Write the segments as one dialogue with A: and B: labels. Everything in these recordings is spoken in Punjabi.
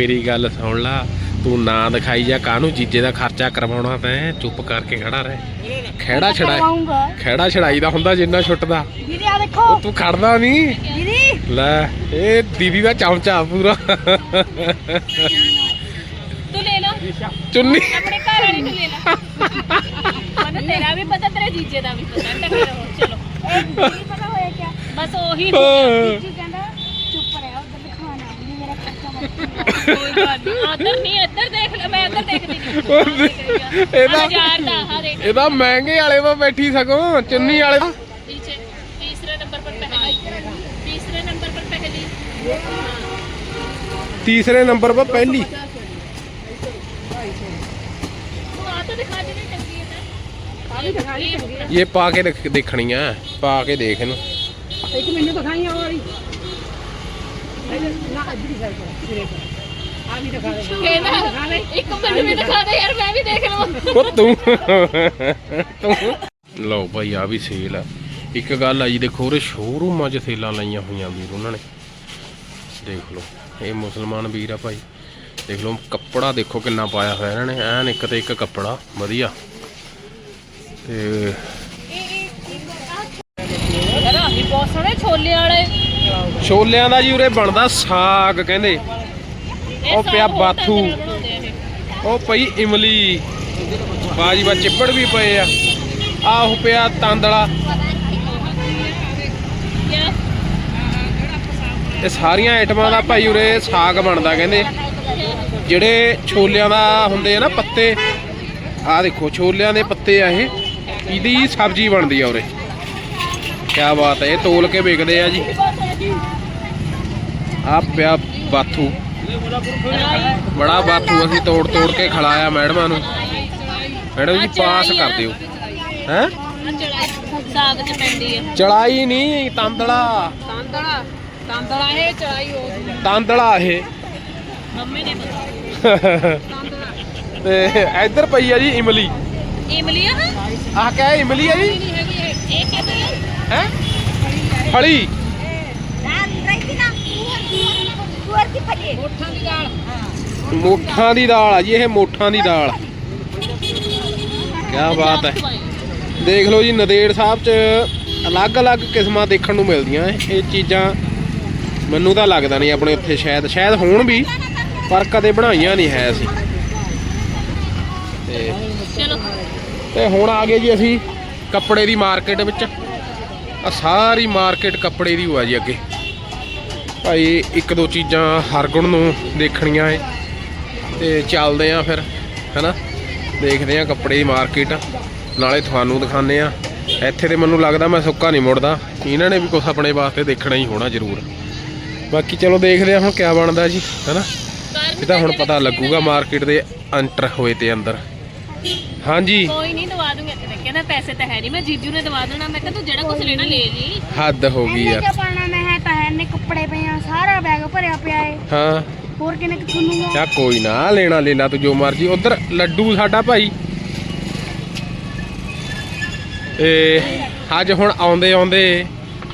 A: ਮੇਰੀ ਗੱਲ ਸੁਣ ਲਾ। ਤੂੰ ਨਾ ਦਿਖਾਈ ਜਾ ਕਾਹਨੂੰ ਜੀਜੇ ਦਾ ਖਰਚਾ ਕਰਵਾਉਣਾ ਤੈਂ? ਚੁੱਪ ਕਰਕੇ ਖੜਾ ਰਹਿ। ਖਹਿੜਾ ਛੜਾਈ ਖਹਿੜਾ ਛੜਾਈ ਦਾ ਹੁੰਦਾ ਜਿੰਨਾ ਛੁੱਟਦਾ।
B: ਦੀਦੀ ਆ ਦੇਖੋ।
A: ਤੂੰ ਖੜਦਾ ਨਹੀਂ।
B: ਦੀਦੀ।
A: ਲੈ ਇਹ ਦੀਦੀ ਦਾ ਚਮਚਾ ਪੂਰਾ।
C: ਤੂੰ ਲੈ ਲਓ
A: ਚੁੰਨੀ।
C: ਆਪਣੇ ਘਰ ਵਾਲੀ ਨੂੰ ਲੈ ਲੈ। ਮੈਨੂੰ ਤੇਰਾ ਵੀ ਪਤਾ ਤੇਰੇ ਜੀਜੇ ਦਾ ਵੀ ਪਤਾ। ਟੱਕਰ ਹੋ ਚਲੋ।
B: ਇਹ ਪਤਾ ਹੋਇਆ ਕਿਆ?
C: ਬਸ ਉਹੀ
A: ਹਾਂ।
B: ਜੀ ਕਹਿੰਦਾ ਚੁੱਪ ਰਹਿ ਉਧਰ ਦਿਖਾਣਾ ਨਹੀਂ ਮੇਰਾ ਖਰਚਾ ਮਤ
C: ਕੋਈ ਗੱਲ ਨਹੀਂ ਉਧਰ ਨਹੀਂ ਇੱਧਰ ਦੇਖ ਲੈ ਮੈਂ ਇੱਧਰ ਦੇਖਦੀ ਨਹੀਂ
A: ਇਹਦਾ
C: ਹਜ਼ਾਰ ਦਾ ਹਾਂ ਦੇਖ
A: ਇਹਦਾ ਮਹਿੰਗੇ ਵਾਲੇ ਵਾ ਬੈਠੀ ਸਗੋਂ ਚੁੰਨੀ ਵਾਲੇ ਦਾ
C: पीछे तीसरे नंबर पर पहली तीसरे नंबर पर पहली
A: ਤੀਸਰੇ ਨੰਬਰ 'ਤੇ ਪਹਿਲੀ
C: वो आ तो दिखा दे रही टंगी है अभी दिखा ली
A: ਇਹ ਪਾ ਕੇ ਦੇਖ- ਦੇਖਣੀ ਆ ਪਾ ਕੇ ਦੇਖ ਇਹਨੂੰ
D: ਇੱਕ ਮੈਨੂੰ ਦਿਖਾਈ ਆ ਵਾਲੀ
A: ਲਓ ਭਾਈ ਆ ਵੀ ਸੇਲ ਆ। ਇੱਕ ਗੱਲ ਆ ਦੇਖੋ ਉਹਰੇ ਸ਼ੋਰੂਮਾਂ 'ਚ ਸੇਲਾਂ ਲਾਈਆਂ ਹੋਈਆਂ ਵੀਰ ਉਹਨਾਂ ਨੇ। ਦੇਖ ਲਓ, ਇਹ ਮੁਸਲਮਾਨ ਵੀਰ ਆ ਭਾਈ। ਦੇਖ ਲਓ, ਕੱਪੜਾ ਦੇਖੋ ਕਿੰਨਾ ਪਾਇਆ ਹੋਇਆ ਇਹਨਾਂ ਨੇ। ਐਨ ਇੱਕ ਤੇ ਇੱਕ ਕੱਪੜਾ, ਵਧੀਆ। ਤੇ
C: ਇਹ ਇਹ ਬਹੁਤ ਸੋਹਣੇ ਛੋਲੇ ਵਾਲੇ।
A: ਛੋਲਿਆਂ ਦਾ ਜੀ ਉਰੇ ਬਣਦਾ ਸਾਗ ਕਹਿੰਦੇ। ਉਹ ਪਿਆ ਬਾਥੂ। ਉਹ ਪਈ ਇਮਲੀ। ਬਾਜੀ ਬਾ ਚਿੱਬੜ ਵੀ ਪਏ ਆ। ਆਹ ਪਿਆ ਤਾਂਦਲਾ। ਇਹ ਸਾਰੀਆਂ ਆਈਟਮਾਂ ਦਾ ਭਾਈ ਉਰੇ ਸਾਗ ਬਣਦਾ ਕਹਿੰਦੇ। ਜਿਹੜੇ ਛੋਲਿਆਂ ਦਾ ਹੁੰਦੇ ਆ ਨਾ ਪੱਤੇ ਆਹ ਦੇਖੋ ਛੋਲਿਆਂ ਦੇ ਪੱਤੇ ਆ ਇਹ। ਇਹਦੀ ਸਬਜ਼ੀ ਬਣਦੀ ਆ ਉਰੇ। ਕੀ ਬਾਤ ਹੈ ਇਹ ਤੋਲ ਕੇ ਵਿਕਦੇ ਆ ਜੀ। ਆ ਪਿਆ ਬਾਥੂ। ਬੜਾ ਬਾਥੂ ਅਸੀਂ ਤੋੜ ਤੋੜ ਕੇ ਖਿਲਾਇਆ ਮੈਡਮਾਂ ਨੂੰ। ਮੈਡਮ ਜੀ ਪਾਸ ਕਰ ਦਿਓ। ਹੈ?
C: ਸਾਗ ਚ ਪੈਂਦੀ
A: ਚੜਾਈ ਨਹੀਂ
D: ਤਾਂਦੜਾ ਤਾਂਦੜਾ ਇਹ ਚੜਾਈ ਹੋ ਗਈ
A: ਤਾਂਦਲਾ ਇਹ।
C: ਮੰਮੀ ਨੇ ਪਤਾ
A: ਤੇ ਇੱਧਰ ਪਈ ਆ ਜੀ ਇਮਲੀ।
C: ਇਮਲੀ ਆ
A: ਆਹ ਕਿਆ ਹੈ ਇਮਲੀ ਆ ਜੀ?
C: ਇਹ ਕਿਹਦੀ ਹੈ
A: ਹੈ? ਫਲੀ।
B: ਦੀ ਫਲੀ
D: ਮੋਠਾਂ ਦੀ ਦਾਲ।
A: ਮੋਠਾਂ ਦੀ ਦਾਲ ਆ ਜੀ ਇਹ ਮੋਠਾਂ ਦੀ ਦਾਲ। ਕੀ ਬਾਤ ਹੈ। ਦੇਖ ਲਓ ਜੀ ਨਦੇੜ ਸਾਹਿਬ ਚ ਅਲੱਗ-ਅਲੱਗ ਕਿਸਮਾਂ ਦੇਖਣ ਨੂੰ ਮਿਲਦੀਆਂ ਇਹ। ਇਹ ਚੀਜ਼ਾਂ ਮੈਨੂੰ ਤਾਂ ਲੱਗਦਾ ਨਹੀਂ ਆਪਣੇ ਉੱਥੇ ਸ਼ਾਇਦ ਸ਼ਾਇਦ ਹੋਣ ਵੀ ਪਰ ਕਦੇ ਬਣਾਈਆਂ ਨਹੀਂ ਹੈ ਅਸੀਂ। ਤੇ
C: ਚਲੋ।
A: ਤੇ ਹੁਣ ਆ ਗਏ ਜੀ ਅਸੀਂ ਕੱਪੜੇ ਦੀ ਮਾਰਕੀਟ ਵਿੱਚ। ਆ ਸਾਰੀ ਮਾਰਕੀਟ ਕੱਪੜੇ ਦੀ ਹੋਆ ਜੀ ਅੱਗੇ। ਭਾਈ ਇੱਕ ਦੋ ਚੀਜ਼ਾਂ ਹਰਗੁਣ ਨੂੰ ਦੇਖਣੀਆਂ ਏ। ਤੇ ਚੱਲਦੇ ਆ ਫਿਰ ਹੈਨਾ? ਦੇਖਦੇ ਆ ਕੱਪੜੇ ਦੀ ਮਾਰਕੀਟ। ਨਾਲੇ ਤੁਹਾਨੂੰ ਦਿਖਾਉਂਦੇ ਆ। ਇੱਥੇ ਤੇ ਮੈਨੂੰ ਲੱਗਦਾ ਮੈਂ ਸੁੱਕਾ ਨਹੀਂ ਮੁੜਦਾ। ਇਹਨਾਂ ਨੇ ਵੀ ਕੁਝ ਆਪਣੇ ਵਾਸਤੇ ਦੇਖਣਾ ਹੀ ਹੋਣਾ ਜ਼ਰੂਰ। ਬਾਕੀ ਚਲੋ ਦੇਖਦੇ ਆ ਹੁਣ ਕਿਆ ਬਣਦਾ ਜੀ ਹੈਨਾ? ਇਹ ਤਾਂ ਹੁਣ ਪਤਾ ਲੱਗੂਗਾ ਮਾਰਕੀਟ ਦੇ ਅੰਟਰ ਹੋਏ ਤੇ ਅੰਦਰ। ਹਾਂਜੀ।
C: ਕੋਈ ਨਹੀਂ ਦਵਾ ਦੂੰਗੇ। ਤੇ ਕਹਿੰਦਾ ਪੈਸੇ ਤਾਂ ਹੈ ਨਹੀਂ। ਮੈਂ ਜੀਜੂ ਨੇ ਦਵਾ ਦੇਣਾ। ਮੈਂ ਕਿਹਾ ਤੂੰ ਜਿਹੜਾ ਕੁਝ ਲੈਣਾ ਲੈ ਲਈ।
A: ਹੱਦ ਹੋ ਗਈ
B: ਇਹਨੇ
A: ਆ
B: ਕਿਆ ਪਾਣਾ ਮੈਂ ਹੈ ਤਾਂ ਹੈ ਨੇ ਕੱਪੜੇ ਪਏ ਆ ਸਾਰਾ ਬੈਗ ਭਰਿਆ ਪਿਆ ਏ।
A: ਹਾਂ।
B: ਹੋਰ ਕਿਨੇ ਕਿ ਤੁਹਾਨੂੰ
A: ਚਾ ਕੋਈ ਨਾ ਲੈਣਾ ਲੈ ਲਾ ਤੂੰ ਜੋ ਮਰਜ਼ੀ। ਉਧਰ ਲੱਡੂ ਸਾਡਾ ਭਾਈ। ਤੇ ਅੱਜ ਹੁਣ ਆਉਂਦੇ ਆਉਂਦੇ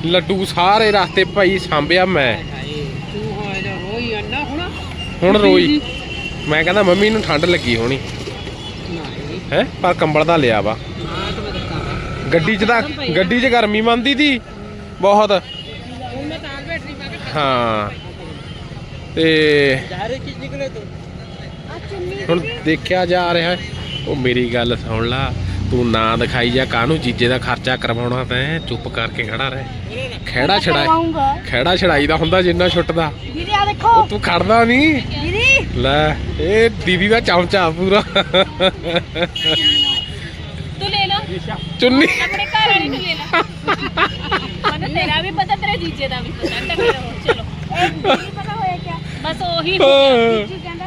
A: ਲੱਡੂ ਸਾਰੇ ਰਸਤੇ ਭਾਈ ਸਾਂਭਿਆ ਮੈਂ।
D: ਤੂੰ ਹੋਏ ਨਾ ਹੋਈ ਅੰਨਾ ਹੁਣ।
A: ਹੁਣ ਰੋਈ। ਮੈਂ ਕਹਿੰਦਾ ਮੰਮੀ ਨੂੰ ਠੰਡ ਲੱਗੀ ਹੋਣੀ।
D: ਨਹੀਂ।
A: ਹੈ? ਪਰ ਕੰਬਲ ਦਾ ਲਿਆ ਵਾ।
D: ਹਾਂ ਤੇ ਮੈਂ ਦੱਸਾਂ
A: ਗੱਡੀ 'ਚ ਤਾਂ ਗੱਡੀ 'ਚ ਗਰਮੀ ਮੰਦੀ ਤੀ। ਬਹੁਤ
D: ਹੁਣ ਮੈਂ ਤਾਂ ਬੈਠੀ ਮੈਂ ਕਿਹਾ
A: ਹਾਂ। ਤੇ ਹੁਣ ਦੇਖਿਆ ਜਾ ਰਿਹਾ ਉਹ ਮੇਰੀ ਗੱਲ ਸੁਣ ਲਾ ਤੂੰ ਨਾ ਦਿਖਾਈ ਜਾ ਕਾਹਨੂੰ ਜੀਜੇ ਦਾ ਖਰਚਾ ਕਰਵਾਉਣਾ ਤੈਂ? ਚੁੱਪ ਕਰਕੇ ਖੜਾ ਰਹਿ। ਖਹਿੜਾ ਛੜਾਈ ਖਹਿੜਾ ਛੜਾਈ ਦਾ ਹੁੰਦਾ ਜਿੰਨਾ ਛੁੱਟਦਾ।
B: ਦੀਦੀ ਆ ਦੇਖੋ।
A: ਤੂੰ ਖੜਦਾ ਨਹੀਂ।
B: ਦੀਦੀ।
A: ਲੈ ਇਹ ਦੀਦੀ ਦਾ ਚਮਚਾ ਪੂਰਾ।
C: ਤੂੰ ਲੈ ਲਓ
A: ਚੁੰਨੀ।
C: ਆਪਣੇ ਘਰ ਵਾਲੀ ਨੂੰ ਲੈ ਲੈ। ਮੈਨੂੰ ਤੇਰਾ ਵੀ ਪਤਾ ਤੇਰੇ ਜੀਜੇ ਦਾ ਵੀ ਪਤਾ ਟੱਕਰ ਹੋ ਚਲੋ।
B: ਇਹ ਦੀਦੀ ਪਤਾ ਹੋਇਆ ਕਿਆ?
C: ਬਸ ਉਹੀ
A: ਹਾਂ।
B: ਜੀ ਕਹਿੰਦਾ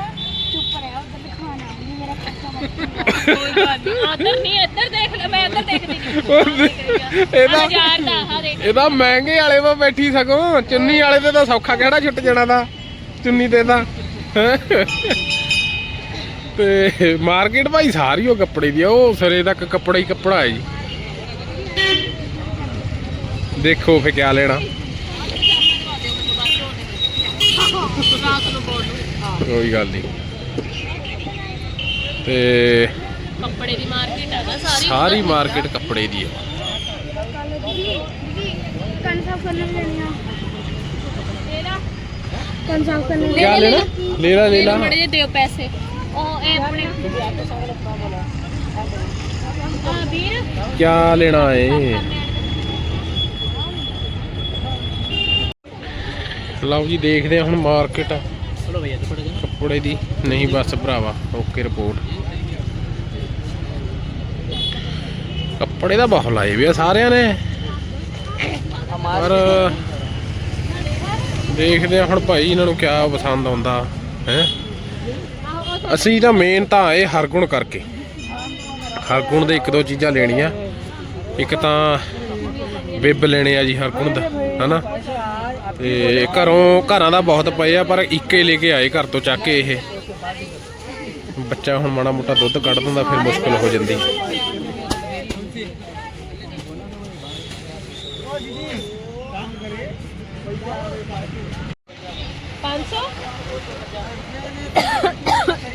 B: ਚੁੱਪ ਰਹਿ ਉਧਰ ਦਿਖਾਣਾ ਨਹੀਂ ਮੇਰਾ ਖਰਚਾ ਮਤ
C: ਕੋਈ ਗੱਲ ਨਹੀਂ ਉਧਰ ਨਹੀਂ ਇੱਧਰ ਦੇਖ ਲੈ ਮੈਂ ਇੱਧਰ ਦੇਖਦੀ ਨਹੀਂ
A: ਇਹਦਾ
C: ਹਜ਼ਾਰ ਦਾ ਹਾਂ ਦੇਖ।
A: ਇਹਦਾ ਮਹਿੰਗੇ ਵਾਲੇ ਵਾ ਬੈਠੀ ਸਗੋਂ ਚੁੰਨੀ ਵਾਲੇ ਤੇ ਤਾਂ ਸੌਖਾ ਕਿਹੜਾ ਛੁੱਟ ਜਾਣਾ ਦਾ ਚੁੰਨੀ ਤੇ ਤਾਂ। ਹੈਂ। ਤੇ ਮਾਰਕੀਟ ਭਾਈ ਸਾਰੀ ਉਹ ਕੱਪੜੇ ਦੀ ਆ ਉਹ ਸਿਰੇ ਤੱਕ ਕੱਪੜਾ ਹੀ ਕੱਪੜਾ ਹੈ ਜੀ। ਦੇਖੋ ਫੇ ਕਿਆ ਲੈਣਾ। ਕੋਈ ਗੱਲ ਨਹੀਂ। ਤੇ
C: ਕੱਪੜੇ ਦੀ ਮਾਰਕੀਟ ਹੈਗਾ ਸਾਰੀ।
A: ਸਾਰੀ ਮਾਰਕੀਟ ਕੱਪੜੇ ਦੀ ਹੈ
B: ਕੱਲ ਦੀਦੀ ਦੀਦੀ ਕੰਨ ਸਾਫ਼ ਕਰਨ
A: ਕੀ ਲੈਣਾ। ਲੈ ਲਾ ਲੈ ਲਾ
C: ਮੜੇ ਜੇ ਦਿਓ ਪੈਸੇ। ਉਹ ਇਹ ਆਪਣੇ ਆ ਵੀਰ
A: ਕੀ ਲੈਣਾ ਏ? ਲਓ ਜੀ ਦੇਖਦੇ ਆ ਹੁਣ ਮਾਰਕੀਟ
D: ਚਲੋ
A: ਕੱਪੜੇ ਦੀ। ਨਹੀਂ ਬਸ ਭਰਾਵਾ ਓਕੇ ਰਿਪੋਰਟ ਕੱਪੜੇ ਦਾ ਬਹੁਤ ਲਾਏ ਵੀ ਆ ਸਾਰਿਆਂ ਨੇ। ਪਰ ਦੇਖਦੇ ਆ ਹੁਣ ਭਾਈ ਇਹਨਾਂ ਨੂੰ ਕਿਆ ਪਸੰਦ ਆਉਂਦਾ ਹੈ? ਅਸੀਂ ਤਾਂ ਮੇਨ ਤਾਂ ਇਹ ਹਰਗੁਣ ਕਰਕੇ। ਹਰਗੁਣ ਦੇ ਇੱਕ ਦੋ ਚੀਜ਼ਾਂ ਲੈਣੀਆਂ। ਇੱਕ ਤਾਂ ਬਿੱਬ ਲੈਣੇ ਆ ਜੀ ਹਰਗੁਣ ਦਾ ਹਨਾ? ਤੇ ਘਰੋਂ ਘਰਾਂ ਦਾ ਬਹੁਤ ਪਏ ਆ, ਪਰ ਇੱਕੇ ਲੈ ਕੇ ਆਏ ਘਰ ਤੋਂ ਚੱਕ ਕੇ ਇਹ। ਬੱਚਾ ਹੁਣ ਮਾੜਾ ਮੋਟਾ ਦੁੱਧ ਕੱਢ ਦਿੰਦਾ, ਫਿਰ ਮੁਸ਼ਕਲ ਹੋ ਜਾਂਦੀ।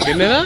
A: ਕਿੰਨੇ ਦਾ?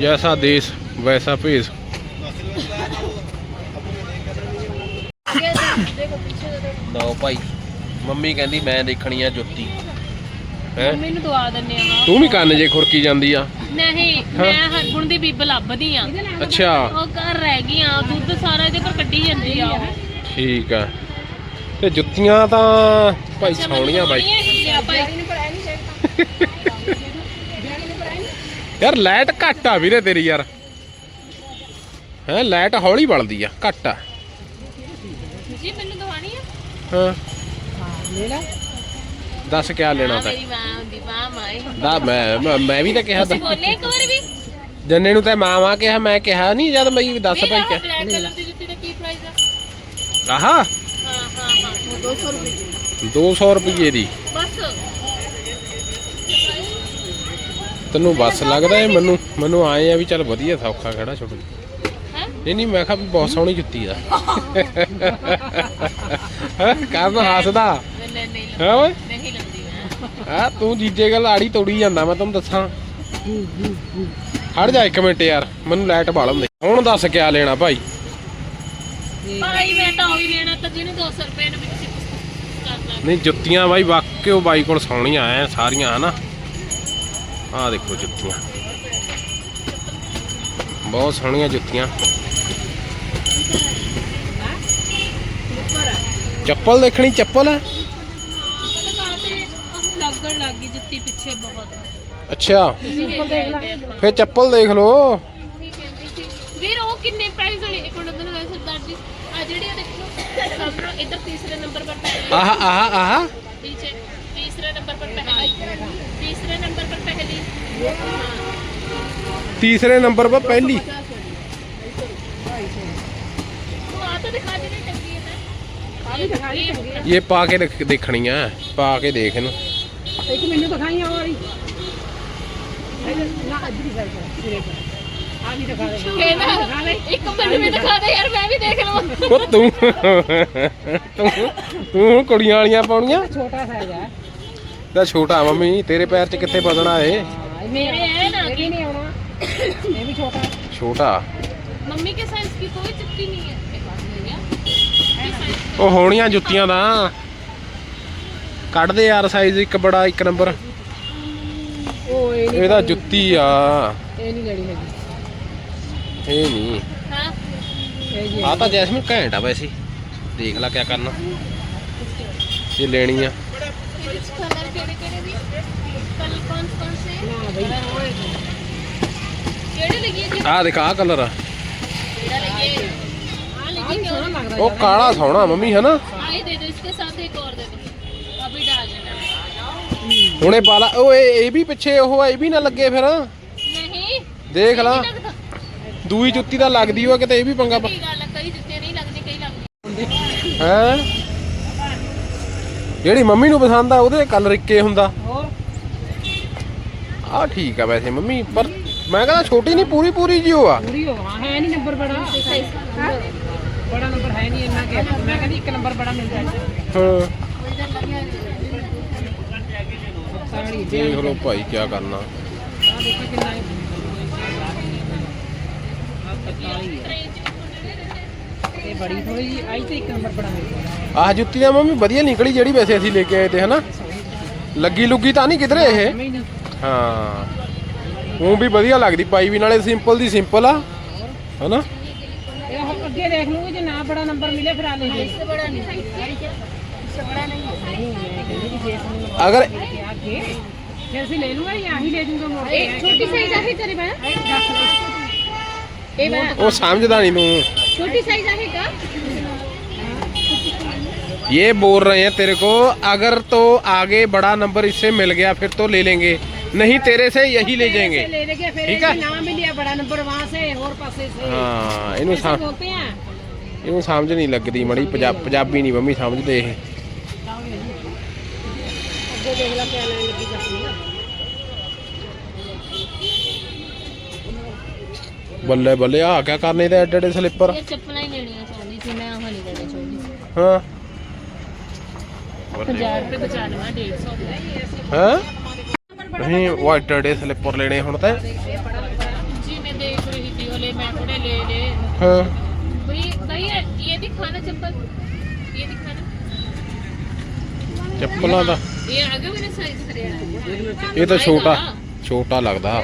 A: ਜੈਸਾ ਦੇਸ਼ ਵੈਸਾ ਭੇਸ ਲਓ ਭਾਈ ਮੰਮੀ ਕਹਿੰਦੀ ਮੈਂ ਦੇਖਣੀ ਆ ਜੁੱਤੀ। ਹੈ?
C: ਮੰਮੀ ਨੂੰ ਦਵਾ ਦਿੰਨੇ ਆ।
A: ਤੂੰ ਵੀ ਕੰਨ ਜੇ ਖੁਰਕੀ ਜਾਂਦੀ ਆ।
C: ਨਹੀਂ। ਮੈਂ ਹਰਗੁਣ ਦੀ ਬੀਬ ਲੱਭਦੀ ਆ।
A: ਅੱਛਾ।
C: ਉਹ ਘਰ ਰਹਿ ਗਈਆਂ ਦੁੱਧ ਸਾਰਾ ਇਹਦੇ ਕੋਲ ਕੱਢੀ ਜਾਂਦੀ ਆ ਉਹ।
A: ਠੀਕ ਆ। ਤੇ ਜੁੱਤੀਆਂ ਤਾਂ ਭਾਈ ਸੋਹਣੀਆਂ ਬਾਈ।
C: ਭਾਈ।
A: ਯਾਰ ਲਾਈਟ ਘੱਟ ਆ ਵੀਰੇ ਤੇਰੀ ਯਾਰ। ਹੈ ਲਾਈਟ ਹੌਲੀ ਬਲਦੀ ਆ ਘੱਟ ਆ।
C: ਜੀ ਮੈਨੂੰ ਦਵਾਣੀ ਆ?
A: ਹਾਂ।
D: ले ला
A: ਦੱਸ ਕਿਆ ਲੈਣਾ ਤਾਂ।
C: ਮੇਰੀ ਮਾਂ ਦੀ ਮਾਂ
A: ਦਾ ਮੈਂ ਮੈਂ- ਮੈਂ ਵੀ ਤਾਂ ਕਿਹਾ ਤਾਂ।
C: ਤੁਸੀਂ ਬੋਲੇ ਇੱਕ ਵਾਰ ਵੀ?
A: ਜੰਨੇ ਨੂੰ ਤਾਂ ਮਾਵਾ ਕਿਹਾ ਮੈਂ ਕਿਹਾ ਨਹੀਂ ਜਦ ਮੈਂ ਵੀ ਦੱਸ ਭਾਈ ਕਿ
C: ਬਲੈਕ ਕਲਰ ਦੀ ਜੁੱਤੀ ਦਾ ਕੀ ਪ੍ਰਾਈਸ ਆ?
A: ਆਹਾ।
C: ਹਾਂ ਹਾਂ ਹਾਂ। 200 ਰੁਪਏ
A: 200 ਰੁਪਏ ਦੀ।
C: ਬਸ।
A: ਤੈਨੂੰ ਬੱਸ ਲੱਗਦਾ ਏ ਮੈਨੂੰ ਮੈਨੂੰ ਆਏ ਆ ਵੀ ਚੱਲ ਵਧੀਆ ਸੌਖਾ ਖੜਾ ਛੋਟੂ
C: ਹੈ?
A: ਨਹੀਂ ਨਹੀਂ ਮੈਂ ਕਿਹਾ ਵੀ ਬਹੁਤ ਸੋਹਣੀ ਜੁੱਤੀ ਆ। ਕੰਮ ਹੱਸਦਾ।
C: ਨਹੀਂ ਨਹੀਂ
A: ਹੈ ਓਏ?
C: ਨਹੀਂ ਲੰਦੀ
A: ਆ ਤੂੰ ਜੀਜੇ ਗੱਲ ਆੜੀ ਤੋੜੀ ਜਾਂਦਾ ਮੈਂ ਤੈਨੂੰ ਦੱਸਾਂ। ਹਟ ਜਾ ਇੱਕ ਮਿੰਟ ਯਾਰ ਮੈਨੂੰ ਲਾਈਟ ਬਾਲਣ ਦੇ। ਹੁਣ ਦੱਸ ਕਿਆ ਲੈਣਾ ਭਾਈ?
C: ਭਾਈ ਮੈਂ ਤਾਂ ਉਹ ਹੀ ਲੈਣਾ ਤਾਂ ਜਿਹਨੇ 200 ਰੁਪਏ ਨੂੰ ਵੀ ਤੁਸੀਂ ਕੁਛ ਕਰਨਾ
A: ਨਹੀਂ ਜੁੱਤੀਆਂ ਬਾਈ ਵਾਕਿਓ ਬਾਈ ਕੋਲ ਸੋਹਣੀਆਂ ਐ ਸਾਰੀਆਂ ਹਨਾ? ਆਹ ਦੇਖੋ ਜੁੱਤੀਆਂ। ਬਹੁਤ ਸੋਹਣੀਆਂ ਜੁੱਤੀਆਂ। ਚੱਪਲ ਦੇਖਣੀ ਚੱਪਲ? ਅੱਛਾ। ਫਿਰ ਚੱਪਲ ਦੇਖ ਲਓ।
C: ਵੀਰ ਉਹ ਕਿੰਨੇ ਪ੍ਰਾਈਸ ਵਾਲੀ? ਇੱਕ ਉਹਨਾਂ ਦਾ ਸਰਦਾਰ ਜੀ। ਆ ਜਿਹੜੀ ਉਹ ਦੇਖੋ ਸਾਹਮਣੇ ਇਧਰ ਤੀਸਰੇ ਨੰਬਰ ਪਰ
A: ਆਹ ਆਹ ਆਹ।
C: ਤੀਸਰੇ ਨੰਬਰ ਪਰ ਪਹਿਲਾ तीसरे नंबर पर पहली हाँ। तीसरे नंबर पर पहली ये
A: पा के देखनी है पा के देख इन
D: एक मैंने दिखाई और ना आज भी सर आ भी दिखा दे
C: ना एक मैंने भी दिखा दे यार मैं भी देख लूं
A: ओ तू तू तू कुड़ियां वालियां पाउणीਆਂ
D: छोटा सा है
A: ਤਾਂ ਛੋਟਾ ਮੰਮੀ ਤੇਰੇ ਪੈਰ 'ਚ ਕਿੱਥੇ ਵਜਣਾ ਏ
D: हाँ,
C: मेरे है ना
D: ये
C: कि
D: नहीं आना ये भी छोटा है
A: ਛੋਟਾ
C: मम्मी के साइज की कोई जुत्ती नहीं है मेरे पास नहीं है ये size
A: ਉਹ ਹੋਣੀਆਂ ਜੁੱਤੀਆਂ ਦਾ ਕੱਢ ਦੇ ਯਾਰ ਸਾਈਜ਼ ਇੱਕ ਬੜਾ ਇੱਕ ਨੰਬਰ
D: ओ ये नहीं
A: ਇਹਦਾ ਜੁੱਤੀ ਆ
D: ये नहीं लड़ी है
A: ਇਹ ਨਹੀਂ
C: हाँ
D: ये जी
A: ਆ ਤਾਂ ਜੈਸਮੀਨ ਘੈਂਟ ਆ ਵੈਸੇ ਦੇਖ ਲੈ ਕਿਆ ਕਰਨਾ ਇਹ ਲੈਣੀ ਆ
C: कुछ कलर केड़े केड़े भी कल कौन कौन से
D: ना भाई
C: केड़े लगी है
A: ਆ ਦੇਖ ਆ ਕਲਰ ਆ
C: केड़ा लगी है हाँ लगी क्यों
D: सोना लग रहा
A: ਉਹ ਕਾਲਾ ਸੋਹਣਾ ਮੰਮੀ ਹੈ ਨਾ
C: हाँ ये दे दो इसके साथ एक और दे दो अभी डाल देना
A: ਹੁਣੇ ਪਾ ਲਾ ਓਏ ਇਹ ਵੀ ਪਿੱਛੇ ਉਹ ਆ, ਇਹ ਵੀ ਨਾ ਲੱਗੇ ਫਿਰ
C: ਨਹੀਂ
A: ਦੇਖ ਲਾ
C: ਨਹੀਂ ਲੱਗਦਾ।
A: ਦੂਈ ਜੁੱਤੀ ਤਾਂ ਲੱਗਦੀ ਓ ਕਿਤੇ ਇਹ ਵੀ ਪੰਗਾ
C: ਕੀ ਗੱਲ ਹੈ ਕਈ ਜੁੱਤੀਆਂ ਨਹੀਂ ਲੱਗਦੀ ਕਈ ਲੱਗਦੀ
A: ਹੈ ਜਿਹੜੀ ਮੰਮੀ ਨੂੰ ਪਸੰਦ ਆ ਉਹਦੇ ਕਲਰ ਇੱਕੇ ਹੁੰਦਾ।
D: ਹੋਰ?
A: ਆ ਠੀਕ ਆ ਵੈਸੇ ਮੰਮੀ ਪਰ ਮੈਂ ਕਹਿੰਦਾ ਛੋਟੀ ਨਹੀਂ ਪੂਰੀ ਪੂਰੀ ਜੀ ਉਹ ਆ।
D: ਪੂਰੀ ਹੋ ਹਾਂ ਹੈ ਨਹੀਂ ਨੰਬਰ ਬੜਾ। ਬੜਾ ਨੰਬਰ ਹੈ ਨਹੀਂ ਇੰਨਾ ਕਿ ਮੈਂ ਕਹਿੰਦੀ ਇੱਕ ਨੰਬਰ ਬੜਾ ਮਿਲ ਜਾਏ
A: ਹਾਂ।
D: ਸਾੜੀ
A: ਦੇਖ ਲਓ ਭਾਈ ਕੀ ਕਰਨਾ।
D: ਆ ਦੇਖੋ ਕਿੰਨਾ ਹੈ ਆ 45 ਹੈ ਇਹ ਬੜੀ ਥੋੜੀ ਜੀ ਆਈ ਤੇ ਇੱਕ ਨੰਬਰ ਬੜਾ ਮਿਲ ਜਾਏ
A: ਆਹ ਜੁੱਤੀ ਦਾ ਮੰਮੀ ਵਧੀਆ ਨਿਕਲੀ ਜਿਹੜੀ ਵੈਸੇ ਅਸੀਂ ਲੈ ਕੇ ਆਏ ਤੇ ਹਨਾ ਲੱਗੀ ਲੁੱਗੀ ਤਾਂ ਨਹੀਂ ਕਿਧਰੇ ਇਹ
D: ਸਮਝ ਨਹੀਂ
A: ਹਾਂ ਉਹ ਵੀ ਵਧੀਆ ਲੱਗਦੀ ਪਾਈ ਵੀ ਨਾਲੇ ਸਿੰਪਲ ਦੀ ਸਿੰਪਲ ਆ ਹਨਾ
D: ਇਹ ਹੁਣ ਅੱਗੇ ਦੇਖ ਲੂੰਗੀ ਜੇ ਨਾ ਬੜਾ ਨੰਬਰ ਮਿਲੇ ਫਿਰ ਆ ਲੈ ਜੀ
C: इससे बड़ा नहीं
B: इससे बड़ा नहीं है
D: ਨਹੀਂ ਮੈਂ ਕਹਿੰਦੀ ਕਿ ਜੇ ਸਾਨੂੰ
A: ਅਗਰ
D: ਕਿ आगे फिर से ले लूंगा या ही ले दूंगा मोड़ के
C: एक छोटी साइज आहे तेरे बहन ए बहन
A: ਉਹ ਸਮਝਦਾ ਨਹੀਂ ਤੂੰ
C: छोटी साइज आहे का
A: ये बोल रहे हैं तेरे को अगर तो आगे बड़ा नंबर इससे मिल गया फिर तो ले लेंगे नहीं तेरे से यही ले जाएंगे ठीक है
D: नाम लिया बड़ा नंबर वहाँ से और पासे से हाँ
A: इन्हों साम... इन्हों समझ नहीं
D: लगती मड़ी पंजाब पंजाबी नहीं मम्मी समझ दे
A: ਬੱਲੇ ਬੱਲੇ ਆ ਕਿਆ ਕਰਨੇ ਤੇ ਐਡੇ ਐਡੇ ਸਲਿੱਪਰ?
C: ਇਹ ਚੱਪਲਾਂ ਹੀ ਲੈਣੀਆਂ ਚਾਹੁੰਦੀ ਸੀ ਮੈਂ ਆਹ ਨਹੀਂ ਲੈਣਾ ਚਾਹੁੰਦੀ।
A: ਹਾਂ।
C: 50 ਰੁਪਏ ਬਚਾ ਲਵਾਂ 150
A: ਹਾਂ? ਨਹੀਂ ਵਾਈਟ ਐਡੇ ਸਲਿੱਪਰ ਲੈਣੇ ਹੁਣ ਤੇ?
C: ਜੀ ਮੈਂ ਦੇਖ ਰਹੀ ਸੀ ਹਲੇ ਮੈਂ ਕੋਲੇ ਲੈ ਲੈ
A: ਹਾਂ।
C: ਭਈ ਭਈ ਇਹ ਦਿਖਾਣਾ ਚੱਪਲ। ਇਹ ਦਿਖਾਣਾ
A: ਚੱਪਲਾਂ ਦਾ।
C: ਇਹ ਅਗੇ ਵੀ ਸਾਈਜ਼ ਕਰਿਆ
A: ਇਹ ਤਾਂ ਛੋਟਾ ਛੋਟਾ ਲੱਗਦਾ।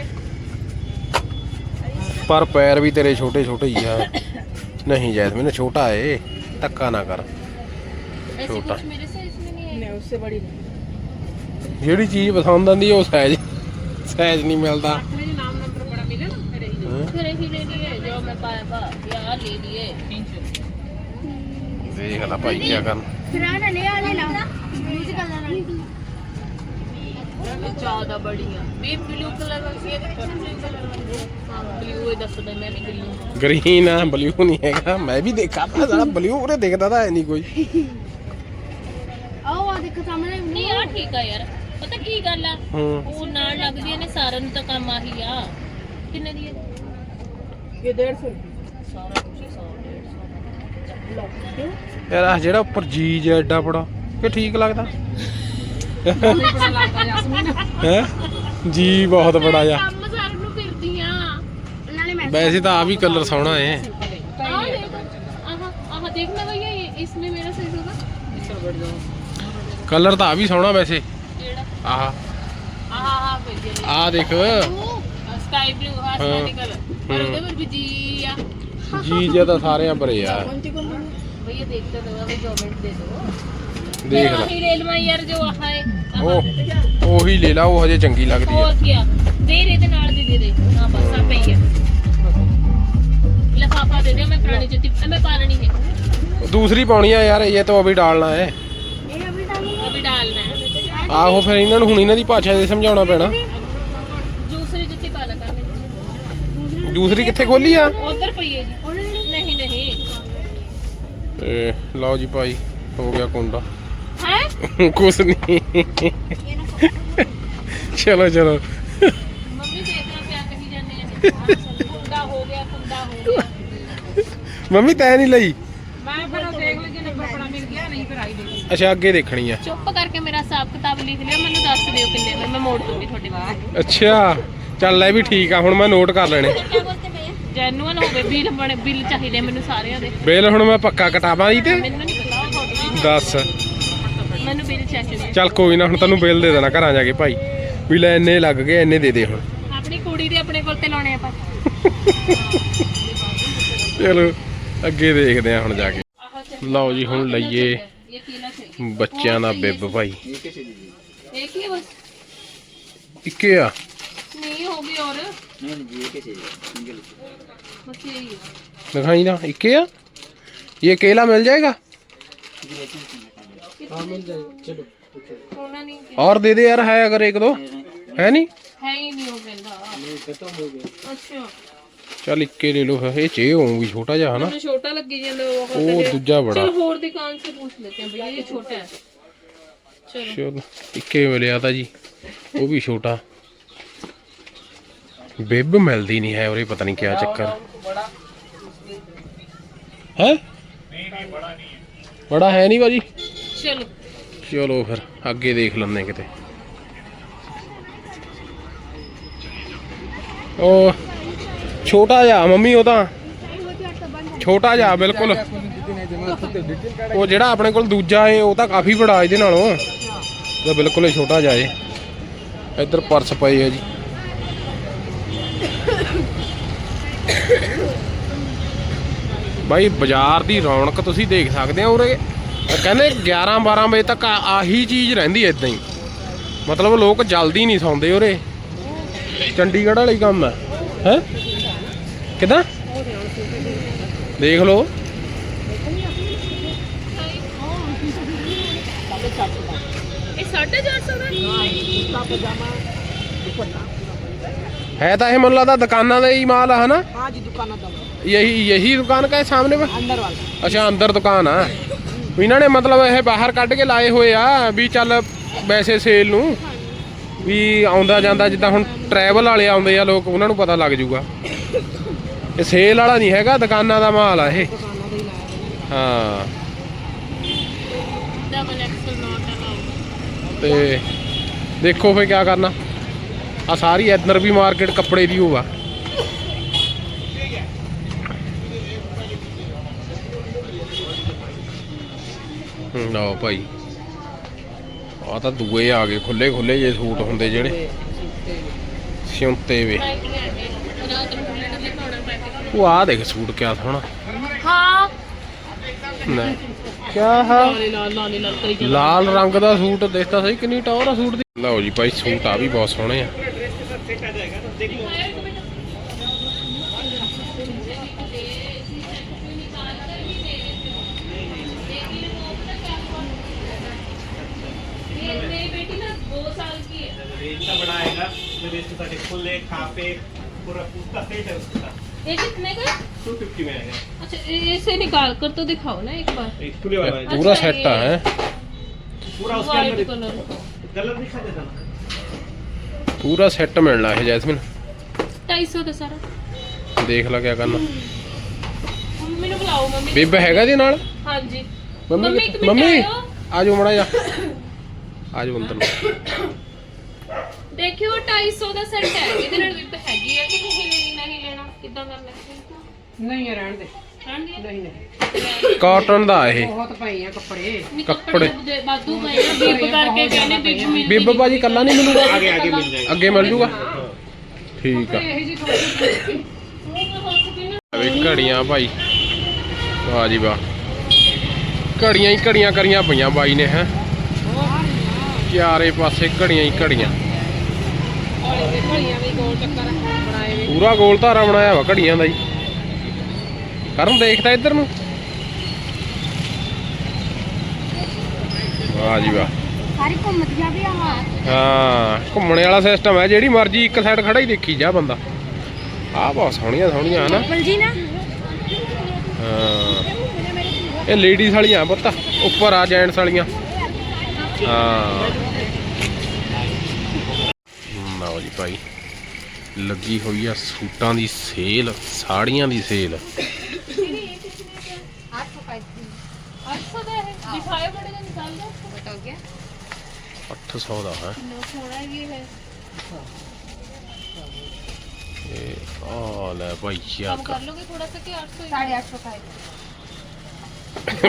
A: ਪਰ ਪੈਰ ਵੀ ਤੇਰੇ ਛੋਟੇ ਛੋਟੇ ਹੀ ਆ। ਨਹੀਂ ਜੈਸਮੀਨ ਛੋਟਾ ਏ ਧੱਕਾ ਨਾ ਕਰ।
D: ਛੋਟਾ।
A: ਜਿਹੜੀ ਚੀਜ਼ ਪਸੰਦ ਆਂਦੀ ਉਹ ਸਾਈਜ਼ ਸਾਈਜ਼ ਨਹੀਂ ਮਿਲਦਾ। ਮੇਰੇ ਨਾਮ ਨੰਬਰ ਕੀ ਕਰਨ
C: ਫਿਰ ਆ ਲੈ ਆ ਲੈ ਨਾ ਮਿਊਜ਼ਿਕਲ ਨਾਲ।
A: ਗ੍ਰੀਨ ਆ। ਬਲੂ ਨਹੀਂ ਹੈਗਾ। ਮੈਂ ਵੀ ਦੇਖਾ ਪਰ ਸਾਲਾ ਬਲੂ ਉਹਨੇ ਦੇਖਦਾ ਤਾਂ ਹੈ ਨਹੀਂ ਕੋਈ।
B: ਆਓ ਆ ਦੇਖੋ ਸਾਹਮਣੇ।
C: ਨਹੀਂ ਆ ਠੀਕ ਆ ਯਾਰ। ਪਤਾ ਕੀ ਗੱਲ ਆ? ਉਹ ਨਾਲ ਲੱਗਦੀਆਂ ਨੇ ਸਾਰਿਆਂ ਤਾਂ ਕੰਮ ਆਹੀ ਆ। ਕਿੰਨੇ ਦੀ ਹੈ
D: ਇਹ 150
C: ਸਾਰਾ ਕੁਝ 100 150
A: ਯਾਰ ਆ ਜਿਹੜਾ ਉੱਪਰ ਜੀਜ ਐਡਾ ਬੜਾ ਕਿ ਠੀਕ ਲੱਗਦਾ। ਜੀ ਬਹੁਤ ਬੜਾ ਜਾ
C: ਕੰਮ ਸਾਰ ਨੂੰ ਫਿਰਦੀ
B: ਆ ਨਾਲੇ ਮੈਂ
A: ਵੈਸੇ ਤਾਂ ਆ ਵੀ ਕਲਰ ਸੋਹਣਾ ਏ
C: ਆਹ ਦੇਖ ਆਹ ਆਹ ਦੇਖ ਨਾ ਭਈਆ ਇਸਨੇ ਮੇਰਾ ਸਹੀ ਹੋਗਾ
D: ਇੱਧਰ ਬੜ ਜਾਓ
A: ਕਲਰ ਤਾਂ ਆ ਵੀ ਸੋਹਣਾ ਵੈਸੇ।
C: ਕਿਹੜਾ?
A: ਆਹ।
C: ਆਹ ਆਹ ਭਈਆ
A: ਆ ਦੇਖ।
C: ਸਕਾਈ ਬਲੂ ਆਸਮਾਨੀ ਕਲਰ ਪਰ ਉਹਦੇ ਪਰ ਵੀ ਜੀ ਆ।
A: ਜੀ ਜੇ ਤਾਂ ਸਾਰਿਆਂ ਪਰ ਆ।
C: ਭਈਆ ਦੇਖਦਾ
A: ਦੇਖ ਲੈ। ਉਹੀ ਲੈ ਲਾ ਉਹ ਹਜੇ ਚੰਗੀ ਲੱਗਦੀ ਆ। ਦੂਸਰੀ ਪਾਉਣੀ ਆ ਯਾਰ ਇਹ ਤਾਂ ਅਭੀ ਡਾਲਣਾ ਹੈ।
C: ਅਭੀ
A: ਆਹੋ ਫਿਰ ਇਹਨਾਂ ਨੂੰ ਹੁਣ ਇਹਨਾਂ ਦੀ ਭਾਸ਼ਾ ਦੇ ਸਮਝਾਉਣਾ ਪੈਣਾ।
C: ਦੂਸਰੀ ਜੁੱਤੀ
A: ਦੂਸਰੀ ਕਿੱਥੇ ਖੋਲੀ ਆ?
C: ਉਧਰ ਪਈ ਹੈ ਜੀ। ਨਹੀਂ ਨਹੀਂ।
A: ਤੇ ਲਓ ਜੀ ਭਾਈ ਹੋ ਗਿਆ ਕੁੰਡਾ। ਕੁਛ ਨਹੀਂ ਚਲੋ ਚਲੋ।
C: ਮੰਮੀ ਦੇਖਣਾ ਪਿਆ
A: ਕਹੀ ਤੈ ਨਹੀਂ ਲਈ ਅੱਛਾ ਅੱਗੇ ਦੇਖਣੀ ਆ।
C: ਚੁੱਪ ਕਰਕੇ ਮੇਰਾ ਹਿਸਾਬ ਕਿਤਾਬ ਲਿਖ ਲਿਆ ਮੈਨੂੰ ਦੱਸ ਦਿਓ ਕਿੰਨੇ ਹੋਏ ਮੈਂ ਮੋੜ ਦੂੰਗੀ ਤੁਹਾਡੇ ਵਾਸਤੇ।
A: ਅੱਛਾ ਚੱਲ ਇਹ ਵੀ ਠੀਕ ਆ ਹੁਣ ਮੈਂ ਨੋਟ ਕਰ ਲੈਣੇ।
C: ਜੈਨੂਅਲ ਹੋਵੇ ਬਿੱਲ ਬਣੇ ਬਿੱਲ ਚਾਹੀਦੇ ਮੈਨੂੰ ਸਾਰਿਆਂ ਦੇ।
A: ਬਿੱਲ ਹੁਣ ਮੈਂ ਪੱਕਾ ਕਟਾਵਾਂ ਜੀ ਤੇ।
C: ਮੈਨੂੰ ਨਹੀਂ ਪਤਾ
A: ਦੱਸ।
C: ਮੈਨੂੰ ਬਿੱਲ ਚਾਹੀਦੇ
A: ਚੱਲ ਕੋਈ ਨਾ ਹੁਣ ਤੈਨੂੰ ਬਿੱਲ ਦੇ ਦੇਣਾ ਘਰਾਂ ਜਾ ਕੇ ਭਾਈ ਵੀ ਲੈ ਇੰਨੇ ਲੱਗ ਗਏ ਇੰਨੇ ਦੇ ਦੇ ਹੁਣ
C: ਆਪਣੀ ਕੁੜੀ ਦੇ ਆਪਣੇ ਕੋਲ ਤੇ ਲਾਉਣੇ ਆਪਾਂ
A: ਚਲੋ ਅੱਗੇ ਦੇਖਦੇ ਆ ਹੁਣ ਜਾ ਕੇ
C: ਆਹ
A: ਲਓ ਜੀ ਹੁਣ ਲਈਏ
C: ਇਹ ਕੀਲਾ ਚਾਹੀਏ
A: ਬੱਚਿਆਂ ਦਾ ਬਿੱਬ ਭਾਈ
C: ਇੱਕ ਹੀ ਹੈ ਬਸ
A: ਇੱਕੇ ਆ
C: ਨਹੀਂ ਹੋ ਗਈ ਔਰ ਨਹੀਂ ਨਹੀਂ ਇਹ ਕਿਸੇ ਸਿੰਗਲ ਬਸ यही है
A: ਦਿਖਾਈ ਨਾ ਇੱਕੇ ਆ ਇਹ केला मिल जाएगा
D: हाँ मिल जाए चलो
C: ਉਹਨਾਂ ਨੇ ਕਿਹਾ,
A: और दे दे यार है अगर एक दो है नहीं
C: ਹੈ ਹੀ ਨਹੀਂ ਉਹ ਕਹਿੰਦਾ ਅੱਛਾ
A: चल इक्के ले लो फिर ये चे होंगी छोटा जा है ना
C: ਮੈਨੂੰ ਛੋਟਾ ਲੱਗੀ ਜਾਂਦਾ ਉਹ
A: वो
C: ਕਹਿੰਦੇ
A: दूजा बड़ा
C: चल और दुकान से पूछ लेते हैं भैया ये छोटा है चलो
A: ਚਲੋ ਇੱਕੇ ਮਿਲਿਆ ਤਾਂ ਜੀ ਉਹ ਵੀ ਛੋਟਾ ਬਿੱਬ ਮਿਲਦੀ ਨਹੀਂ ਹੈ ਉਰੇ ਪਤਾ ਨਹੀਂ ਕਿਆ ਚੱਕਰ ਹੈ ਬੜਾ ਹੈ ਨਹੀਂ ਭਾਜੀ
C: चलो
A: ਚਲੋ ਫਿਰ? ਅੱਗੇ ਦੇਖ ਲੈਂਦੇ ਕਿਤੇ। ਉਹ ਛੋਟਾ ਜਿਹਾ, ਮੰਮੀ ਉਹ ਤਾਂ। ਛੋਟਾ ਜਿਹਾ, ਬਿਲਕੁਲ। ਉਹ ਜਿਹੜਾ ਆਪਣੇ ਕੋਲ ਦੂਜਾ ਏ, ਉਹ ਤਾਂ ਕਾਫੀ ਬੜਾ ਇਹਦੇ ਨਾਲੋਂ। ਉਹ ਬਿਲਕੁਲ ਹੀ ਛੋਟਾ ਜਿਹਾ ਏ। ਇੱਧਰ ਪਰਸ ਪਏ ਹੈ ਜੀ। ਬਾਈ, ਬਾਜ਼ਾਰ ਦੀ ਰੌਣਕ ਤੁਸੀਂ ਦੇਖ ਸਕਦੇ ਹੋ ਉਰੇ। ਕਹਿੰਦੇ 11 12 ਵਜੇ ਤੱਕ ਆ- ਆਹੀ ਚੀਜ਼ ਰਹਿੰਦੀ ਐ ਇਦਾਂ ਹੀ ਮਤਲਬ ਲੋਕ ਜਲਦੀ ਨਹੀਂ ਸੌਂਦੇ ਉਰੇ ਚੰਡੀਗੜ੍ਹ ਵਾਲੀ ਕੰਮ ਹੈ ਹੈ ਕਿਦਾਂ ਦੇਖ ਲਓ
C: ये साढ़े चार सौ का
A: ਹੈ ਤਾਂ ਇਹ ਮੈਨੂੰ ਲੱਗਦਾ ਦੁਕਾਨਾਂ ਦਾ ਹੀ ਮਾਲ ਆ ਹਨਾ
D: हाँ जी दुकान दम
A: यही यही दुकान का है सामने में
D: अंदर वाला
A: ਅੱਛਾ ਅੰਦਰ ਦੁਕਾਨ ਆ ਵੀ ਇਹਨਾਂ ਨੇ ਮਤਲਬ ਇਹ ਬਾਹਰ ਕੱਢ ਕੇ ਲਾਏ ਹੋਏ ਆ ਵੀ ਚੱਲ ਵੈਸੇ ਸੇਲ ਨੂੰ ਵੀ ਆਉਂਦਾ ਜਾਂਦਾ ਜਿੱਦਾਂ ਹੁਣ ਟਰੈਵਲ ਵਾਲੇ ਆਉਂਦੇ ਆ ਲੋਕ, ਉਹਨਾਂ ਨੂੰ ਪਤਾ ਲੱਗ ਜੂਗਾ ਇਹ ਸੇਲ ਵਾਲਾ ਨਹੀਂ ਹੈਗਾ, ਦੁਕਾਨਾਂ ਦਾ ਮਾਲ ਆ ਇਹ। ਹਾਂ।
C: ਡਬਲ
A: ਤੇ ਦੇਖੋ ਫੇ ਕੀ ਕਰਨਾ। ਆ ਸਾਰੀ ਐਦਨਰ ਵੀ ਮਾਰਕੀਟ ਕੱਪੜੇ ਦੀ ਹੋਵਾ ਲਓ ਭਾਈ। ਆ ਤਾਂ ਦੂਏ ਆ ਗਏ ਖੁੱਲੇ ਖੁੱਲੇ ਜੇ ਸੂਟ ਹੁੰਦੇ ਜਿਹੜੇ। ਸਿਉਂਤੇ ਵੇ। ਉਹ ਆ ਦੇਖ ਸੂਟ ਕਿਆ ਸੋਹਣਾ।
C: ਹਾਂ।
A: ਨਹੀਂ ਕਿਆ ਹੈ? ਲਾਲ ਰੰਗ ਦਾ ਸੂਟ ਦੇਖਦਾ ਸਹੀ ਕਿੰਨੀ ਟੌਰ ਆ ਸੂਟ ਦੀ। ਲਓ ਜੀ ਭਾਈ ਸੂਟ ਆ ਵੀ ਬਹੁਤ ਸੋਹਣੇ ਆ।
E: फिर इसके साथ एक फुल एक हाफ एक पूरा उसका सेट है उसका
C: ये कितने का
E: टू फिफ्टी में आएगा
C: अच्छा ए- इसे निकाल कर तो दिखाओ ना एक बार
E: एक खुले वाला है
A: ਪੂਰਾ
C: अच्छा,
A: ਸੈੱਟ ਆ
C: ये-
A: ਹੈ
E: पूरा उसके
C: वाइट
E: अंदर
C: कलर
E: कलर दिखा देता ना
A: ਪੂਰਾ ਸੈੱਟ ਮਿਲਣਾ ਇਹ ਜੈਸਮਿਨ
C: ढाई सौ का सारा
A: ਦੇਖ ਲੈ ਕਿਆ ਕਰਨਾ
C: मम्मी ने बुलाओ मम्मी
A: ਬਿੱਬ ਹੈਗਾ ਜੀ ਨਾਲ
C: हाँ जी
A: ਮੰਮੀ
C: मम्मी एक मिनट
A: ਮੰਮੀ
C: आयो
A: ਆਜੋ ਮੜਾ ਜਾ ਆਜੋ ਅੰਦਰ ਨੂੰ
C: ਦੇਖਿਓ 250 ਦਾ ਸੈੱਟ ਹੈ। ਇਹਦੇ ਨਾਲ ਵਿਪ ਹੈਗੀ ਹੈ ਕਿ ਨਹੀਂ? ਲੈਣੀ ਨਹੀਂ ਲੈਣਾ। ਕਿੱਦਾਂ ਕਰਨਾ
D: ਨਹੀਂ ਇਹ
C: ਰਹਿਣ ਦੇ।
A: ਕਾਟਨ ਦਾ? ਇਹ।
D: ਬਹੁਤ
C: ਪਏ
A: ਕੱਪੜੇ।
C: ਕੱਪੜੇ। ਬਾਦੂ ਪਏ ਆ। ਕਰਕੇ ਕਹਿੰਦੇ ਵਿਪ ਮਿਲ
A: ਬੀਬਾ ਭਾਜੀ ਕੱਲਾ ਨਹੀਂ ਮਿਲੂਗਾ?
E: ਆਗੇ ਆਗੇ ਮਿਲ ਜਾਏਗਾ
A: ਅੱਗੇ ਮਿਲ ਜੂਗਾ? ਠੀਕ ਆ।
D: ਇਹ ਜੀ ਥੋੜੀ
A: ਵੇ ਘੜੀਆਂ ਭਾਈ। ਵਾਹ ਜੀ ਵਾਹ। ਘੜੀਆਂ ਹੀ ਘੜੀਆਂ ਕਰੀਆਂ ਪਈਆਂ ਬਾਈ ਨੇ ਹੈ। ਚਾਰੇ ਪਾਸੇ ਘੜੀਆਂ ਹੀ ਘੜੀਆਂ। ਪੂਰਾ ਗੋਲ ਧਾਰਾ ਬਣਾਇਆ ਵਾ ਘੜੀਆਂ ਦਾ ਜੀ। ਕਰਨ ਦੇਖਦਾ ਇੱਧਰ ਨੂੰ? ਵਾਹ ਜੀ ਵਾਹ।
B: ਸਾਰੀ ਘੁੰਮਦੀਆਂ ਵੀ ਆ
A: ਹਾਂ ਘੁੰਮਣੇ ਵਾਲਾ ਸਿਸਟਮ ਹੈ ਜਿਹੜੀ ਮਰਜ਼ੀ ਇੱਕ ਸਾਈਡ ਖੜਾ ਹੀ ਦੇਖੀ ਜਾ ਬੰਦਾ। ਆਹ ਬਹੁਤ ਸੋਹਣੀਆਂ ਸੋਹਣੀਆਂ ਹਨਾ। ਹਾਂ। ਇਹ ਲੇਡੀਜ਼ ਵਾਲੀਆਂ ਪੁੱਤ ਉੱਪਰ ਆ ਜੈਂਟਸ ਵਾਲੀਆਂ। ਹਾਂ। ਲਓ ਜੀ ਭਾਈ ਲੱਗੀ ਹੋਈ ਆ ਸੂਟਾਂ ਦੀ ਸੇਲ ਸਾੜੀਆਂ ਦੀ ਸੇਲ
C: 800 ਦਾ ਹੈ ਦਿਖਾਇਆ ਬੜੇ ਦਾ ਨਿਕਾਲ ਦੋ ਬਤਾ ਗਿਆ
A: 800 ਦਾ ਹੈ
C: ਕਿੰਨਾ ਸੋਹਣਾ ਇਹ ਹੈ
A: ਇਹ ਆ ਲੈ ਭਾਈ
C: कम
A: ਚੱਕ
C: कर लोगे थोड़ा सा कि 800
B: ਸਾਢੇ 800 का है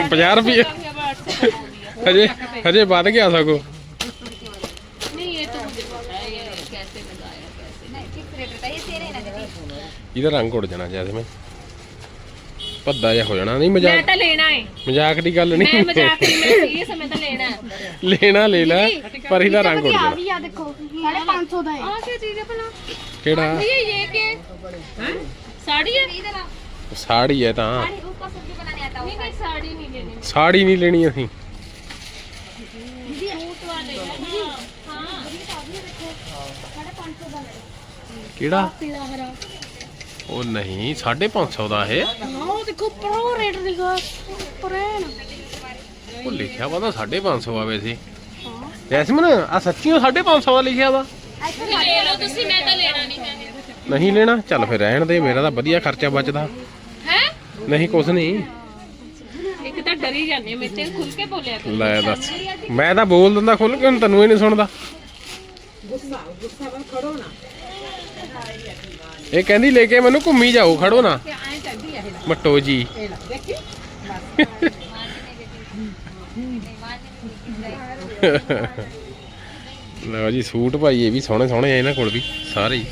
A: 50 ਰੁਪਏ
C: अभी अब 800 का हो गया
A: ਹਜੇ ਹਜੇ ਵੱਧ ਗਿਆ ਸਗੋ
C: नहीं ये तो मुझे पता है ये कैसे लगाया कैसे
B: नहीं फिक्स रेट रहता है ये तेरे ना दीदी
A: ਇਹਦਾ ਰੰਗ ਉੜ ਜਾਣਾ ਜੈਸਮੀਨ ਭੱਦਾ ਜਿਹਾ ਹੋ ਜਾਣਾ ਨਹੀਂ
C: मैं
A: ਮਜ਼ਾਕ
C: तो लेना है
A: ਮਜ਼ਾਕ ਦੀ ਗੱਲ
C: मैं
A: ਨਹੀਂ
C: मजाक नहीं मैं सीरियस है मैं तो लेना है
A: ਲੈਣਾ ਲੈ ਲੈ ਪਰ ਇਹਦਾ ਰੰਗ ਉੜ
B: आ
A: ਜਾਣਾ
B: भी आ देखो साढ़े 500 ਦਾ है
C: आ क्या चीज है भला
A: ਕਿਹੜਾ
C: ये ये के साड़ी है
B: इधर आ
A: ਸਾੜੀ ਹੈ ਤਾਂ
B: साड़ी ऊपर सब्जी बनाने आता
C: नहीं नहीं साड़ी नहीं लेनी
A: ਸਾੜੀ ਨਹੀਂ ਲੈਣੀ ਅਸੀਂ ਕਿਹੜਾ?
B: ਪੀਲਾ ਹਰਾ।
A: ਉਹ ਨਹੀਂ 550 ਦਾ ਇਹ।
B: ਨਾ ਉਹ ਦੇਖੋ ਪ੍ਰੋ ਰੇਟ ਲਿਖਾ ਪ੍ਰੇਨ
A: ਉਹ ਲਿਖਿਆ ਵਾ ਤਾਂ 550 ਆ ਵੈਸੇ ਜੈਸਮਨ ਆ ਸੱਚੀਓ 550 ਦਾ ਲਿਖਿਆ ਵਾ?
C: ਲੈ ਲਓ ਤੁਸੀਂ ਮੈਂ ਤਾਂ ਲੈਣਾ ਨਹੀਂ ਹੈ
A: ਨਹੀਂ ਲੈਣਾ? ਚੱਲ ਫਿਰ ਰਹਿਣ ਦੇ ਮੇਰਾ ਤਾਂ ਵਧੀਆ ਖਰਚਾ ਬਚਦਾ।
C: ਹੈ?
A: ਨਹੀਂ ਕੁਛ ਨਹੀਂ।
C: ਇੱਕ ਤਾਂ ਡਰੀ ਜਾਂਦੇ ਮੇਰੇ ਤੇ ਖੁੱਲ ਕੇ ਬੋਲਿਆ ਕਰੋ।
A: ਲੈ ਦੱਸ। ਮੈਂ ਤਾਂ ਬੋਲ ਦਿੰਦਾ ਖੁੱਲ ਕੇ ਹੁਣ ਤੈਨੂੰ ਹੀ ਨਹੀਂ ਸੁਣਦਾ।
D: ਗੁੱਸਾ ਗੁੱਸਾ ਵਾ ਖੜੋ ਨਾ।
A: ਇਹ ਕਹਿੰਦੀ ਲੈ ਕੇ ਮੈਨੂੰ ਘੁੰਮੀ ਜਾਓ ਖੜੋ ਨਾ।
D: ਐਂ
A: ਜੀ। ਲਓ ਜੀ ਸੂਟ ਭਾਈ ਇਹ ਵੀ ਸੋਹਣੇ ਸੋਹਣੇ ਆ ਇਹਨਾਂ ਕੋਲ ਵੀ ਸਾਰੇ ਹੀ।